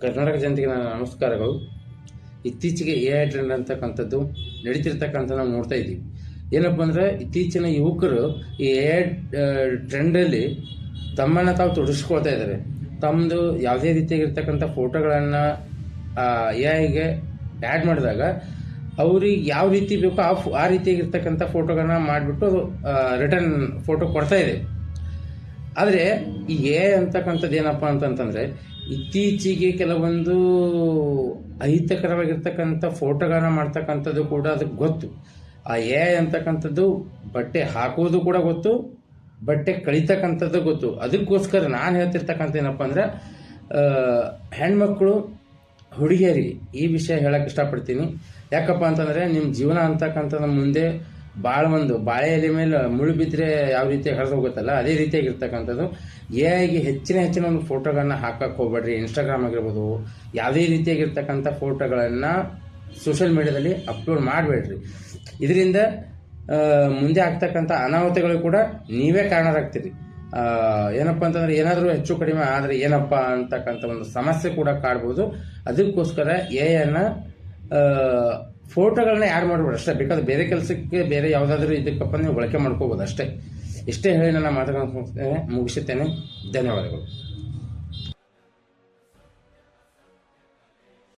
ಕರ್ನಾಟಕ ಜನತೆಗೆ ನನ್ನ ನಮಸ್ಕಾರಗಳು. ಇತ್ತೀಚೆಗೆ ಎ ಐ ಟ್ರೆಂಡ್ ಅಂತಕ್ಕಂಥದ್ದು ನಡೀತಿರ್ತಕ್ಕಂಥ ನಾವು ನೋಡ್ತಾ ಇದ್ದೀವಿ. ಏನಪ್ಪ ಅಂದರೆ ಇತ್ತೀಚಿನ ಯುವಕರು ಈ ಎ ಐ ಟ್ರೆಂಡಲ್ಲಿ ತಮ್ಮನ್ನು ತಾವು ತೊಡಗಿಸ್ಕೊಳ್ತಾ ಇದ್ದಾರೆ. ತಮ್ಮದು ಯಾವುದೇ ರೀತಿಯಾಗಿರ್ತಕ್ಕಂಥ ಫೋಟೋಗಳನ್ನು ಎ ಐಗೆ ಆ್ಯಡ್ ಮಾಡಿದಾಗ ಅವ್ರಿಗೆ ಯಾವ ರೀತಿ ಬೇಕೋ ಆ ಫೋ- ಆ ರೀತಿಯಾಗಿರ್ತಕ್ಕಂಥ ಫೋಟೋಗಳನ್ನ ಮಾಡಿಬಿಟ್ಟು ರಿಟರ್ನ್ ಫೋಟೋ ಕೊಡ್ತಾ ಇದೆ. ಆದರೆ ಈ ಎ ಅಂತಕ್ಕಂಥದ್ದು ಏನಪ್ಪ ಅಂತಂತಂದರೆ ಇತ್ತೀಚೆಗೆ ಕೆಲವೊಂದು ಅಹಿತಕರವಾಗಿರ್ತಕ್ಕಂಥ ಫೋಟೋಗಳನ್ನ ಮಾಡ್ತಕ್ಕಂಥದ್ದು ಕೂಡ ಅದಕ್ಕೆ ಗೊತ್ತು. ಆ ಎ ಅಂತಕ್ಕಂಥದ್ದು ಬಟ್ಟೆ ಹಾಕೋದು ಕೂಡ ಗೊತ್ತು, ಬಟ್ಟೆ ಕಳಿತಕ್ಕಂಥದ್ದು ಗೊತ್ತು. ಅದಕ್ಕೋಸ್ಕರ ನಾನು ಹೇಳ್ತಿರ್ತಕ್ಕಂಥ ಏನಪ್ಪ ಅಂದ್ರೆ ಹೆಣ್ಮಕ್ಳು, ಹುಡುಗಿಯರಿಗೆ ಈ ವಿಷಯ ಹೇಳಕ್ಕೆ ಇಷ್ಟಪಡ್ತೀನಿ. ಯಾಕಪ್ಪ ಅಂತಂದರೆ ನಿಮ್ಮ ಜೀವನ ಅಂತಕ್ಕಂಥದ್ದು ಮುಂದೆ ಭಾಳ ಒಂದು ಬಾಳೆ ಎಲೆ ಮೇಲೆ ಮುಳು ಬಿದ್ದರೆ ಯಾವ ರೀತಿ ಹರಿದು ಹೋಗುತ್ತಲ್ಲ, ಅದೇ ರೀತಿಯಾಗಿರ್ತಕ್ಕಂಥದ್ದು ಎ ಐಗೆ ಹೆಚ್ಚಿನ ಹೆಚ್ಚಿನ ಒಂದು ಫೋಟೋಗಳನ್ನ ಹಾಕಕ್ಕೆ ಹೋಗ್ಬೇಡ್ರಿ ಇನ್ಸ್ಟಾಗ್ರಾಮ್ ಆಗಿರ್ಬೋದು, ಯಾವುದೇ ರೀತಿಯಾಗಿರ್ತಕ್ಕಂಥ ಫೋಟೋಗಳನ್ನು ಸೋಷಿಯಲ್ ಮೀಡಿಯಾದಲ್ಲಿ ಅಪ್ಲೋಡ್ ಮಾಡಬೇಡ್ರಿ. ಇದರಿಂದ ಮುಂದೆ ಆಗ್ತಕ್ಕಂಥ ಅನಾಹುತಗಳು ಕೂಡ ನೀವೇ ಕಾರಣರಾಗ್ತೀರಿ. ಏನಪ್ಪ ಅಂತಂದ್ರೆ ಏನಾದರೂ ಹೆಚ್ಚು ಕಡಿಮೆ ಆದರೆ ಏನಪ್ಪ ಅಂತಕ್ಕಂಥ ಒಂದು ಸಮಸ್ಯೆ ಕೂಡ ಕಾಡ್ಬೋದು. ಅದಕ್ಕೋಸ್ಕರ ಎ ಅನ್ನ ಫೋಟೋಗಳನ್ನ ಆ್ಯಡ್ ಮಾಡ್ಬೋದು ಅಷ್ಟೇ ಬೇಕಾದ್ರೆ ಬೇರೆ ಕೆಲಸಕ್ಕೆ ಬೇರೆ ಯಾವುದಾದ್ರೂ ಇದಕ್ಕಪ್ಪ ನೀವು ಬಳಕೆ ಮಾಡ್ಕೋಬೋದು ಅಷ್ಟೇ. ಇಷ್ಟೇ ಹೇಳಿ ನನ್ನ ಮಾತುಗಳನ್ನು ಮುಗಿಸುತ್ತೇನೆ. ಧನ್ಯವಾದಗಳು.